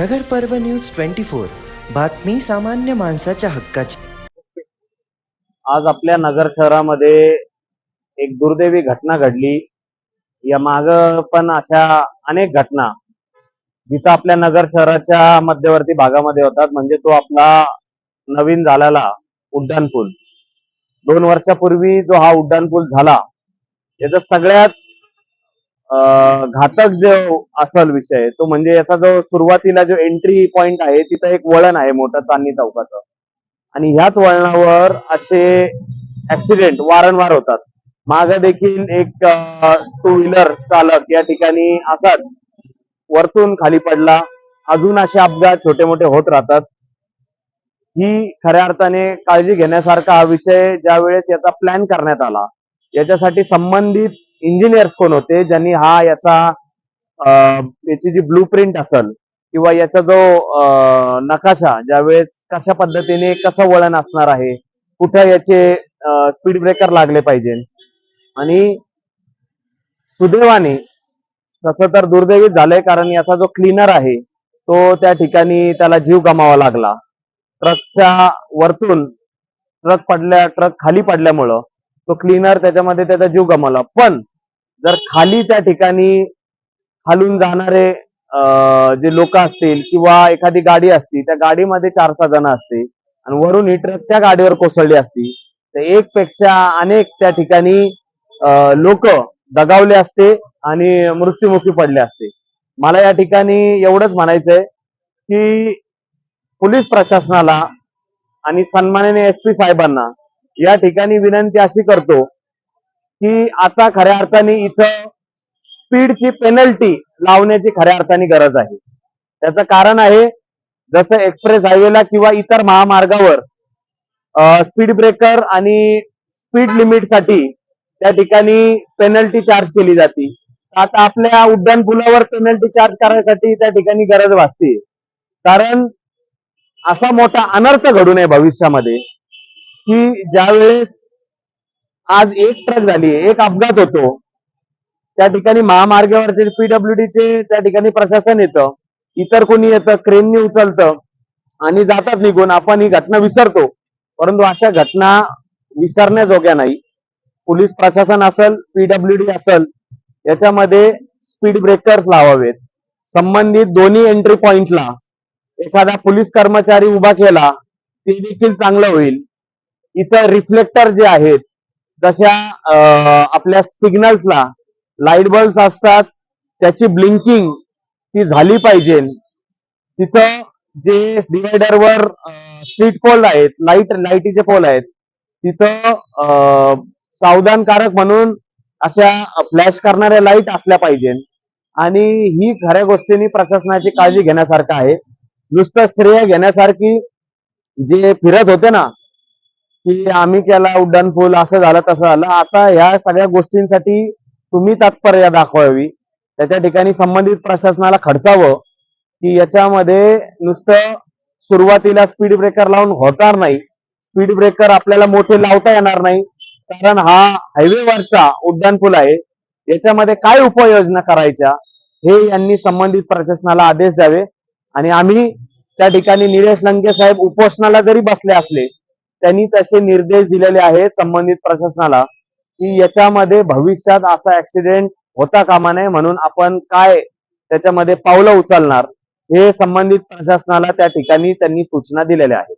नगर पर्व news twenty four. बातमी सामान्य माणसाच्या हक्काची. आज आपल्या नगर शहरामध्ये एक दुर्दैवी घटना घडली. या माग पण अशा अनेक घटना जिथं आपल्या नगर शहराच्या मध्यवर्ती भागामध्ये होतात. म्हणजे तो आपला नवीन झालेला उड्डाणपूल. दोन वर्षापूर्वी जो हा उड्डाणपूल झाला याचा सगळ्यात घातक जो असल विषय तो म्हणजे याचा जो सुरुवातीला जो एंट्री पॉइंट आहे तिथं एक वळण आहे मोठं चांदणी चौकाचं. आणि ह्याच वळणावर असे ऍक्सिडेंट वारंवार होतात. माग देखील एक टू व्हीलर चालक या ठिकाणी असाच वरतून खाली पडला. अजून असे अपघात छोटे मोठे होत राहतात. ही खऱ्या अर्थाने काळजी घेण्यासारखा हा विषय ज्या वेळेस याचा प्लॅन करण्यात आला याच्यासाठी संबंधित इंजिनियर्स कोण होते ज्यांनी हा याचा याची जी ब्लू प्रिंट असेल किंवा याचा जो नकाशा ज्यावेळेस कशा पद्धतीने कसं वळण असणार आहे कुठं याचे स्पीड ब्रेकर लागले पाहिजे. आणि सुदैवाने तसं तर दुर्दैवी झालंय कारण याचा जो क्लीनर आहे तो त्या ठिकाणी त्याला जीव गमावा लागला. ट्रकच्या वरतून ट्रक पडल्या ट्रक खाली पडल्यामुळं तो क्लीनर त्याच्यामध्ये त्याचा जीव गमावला. पण जर खाली त्या ठिकाणी खालून जाणारे जे लोक असतील किंवा एखादी गाडी असती त्या गाडीमध्ये चार सहा जण असते आणि वरून ही ट्रक त्या गाडीवर कोसळली असती तर एक पेक्षा अनेक त्या ठिकाणी लोक दगावले असते आणि मृत्युमुखी पडले असते. मला या ठिकाणी एवढंच म्हणायचंय की पोलीस प्रशासनाला आणि सन्माननीय एस पी साहेबांना या ठिकाणी विनंती अशी करतो की आता खऱ्या अर्थाने इथं स्पीडची पेनल्टी लावण्याची खऱ्या अर्थाने गरज आहे. त्याचं कारण आहे जसं एक्सप्रेस हायवेला किंवा इतर महामार्गावर स्पीड ब्रेकर आणि स्पीड लिमिटसाठी त्या ठिकाणी पेनल्टी चार्ज केली जाते. आता आपल्या उड्डाण पुलावर पेनल्टी चार्ज करायसाठी त्या ठिकाणी गरज भासते. कारण असा मोठा अनर्थ घडू नये भविष्यामध्ये की ज्यावेळेस आज एक ट्रक झाली एक अपघात होतो. त्या ठिकाणी महामार्गावरचे पीडब्ल्यूडीचे त्या ठिकाणी प्रशासन येतं. इतर कोणी येतं क्रेननी उचलतं आणि जातात निघून. आपण ही घटना विसरतो. परंतु अशा घटना विसरण्याजोग्या नाही. पोलीस प्रशासन असेल पीडब्ल्यूडी असेल याच्यामध्ये स्पीड ब्रेकर्स लावावेत. संबंधित दोन्ही एंट्री पॉइंटला एखादा पोलीस कर्मचारी उभा केला ते देखील चांगलं होईल. इतर रिफ्लेक्टर जे आहेत जशा आपल्या सिग्नल्सला लाइट बल्ब असतात त्याची ब्लिंकिंग ती झाली पाहिजे. तिथं जे डिवायडरवर स्ट्रीट पोल आहेत लाइट लाईटीचे पोल आहेत तिथं सावधानकारक म्हणून अशा फ्लॅश करणाऱ्या लाइट असल्या पाहिजे. आणि ही खऱ्या गोष्टींनी प्रशासनाची काळजी घेण्यासारखं आहे. नुसतं श्रेय घेण्यासारखी जे फिरत होते ना की आम्ही केला उड्डाण पूल असं झालं तसं झालं. आता ह्या सगळ्या गोष्टींसाठी तुम्ही तात्पर्य दाखवावी. त्याच्या ठिकाणी संबंधित प्रशासनाला खडसावं की याच्यामध्ये नुसतं सुरुवातीला स्पीड ब्रेकर लावून होणार नाही. स्पीड ब्रेकर आपल्याला मोठे लावता येणार नाही. कारण हा हायवेवरचा उड्डाण पूल आहे. याच्यामध्ये काय उपाययोजना करायच्या हे यांनी संबंधित प्रशासनाला आदेश द्यावे. आणि आम्ही त्या ठिकाणी निलेश लंके साहेब उपोषणाला जरी बसले असले त्यांनी तसे निर्देश दिलेले आहेत संबंधित प्रशासनाला की याच्यामध्ये भविष्यात असा ऍक्सिडेंट होता कामा नये म्हणून आपण काय त्याच्यामध्ये पावलं उचलणार हे संबंधित प्रशासनाला त्या ठिकाणी त्यांनी सूचना दिलेल्या आहेत.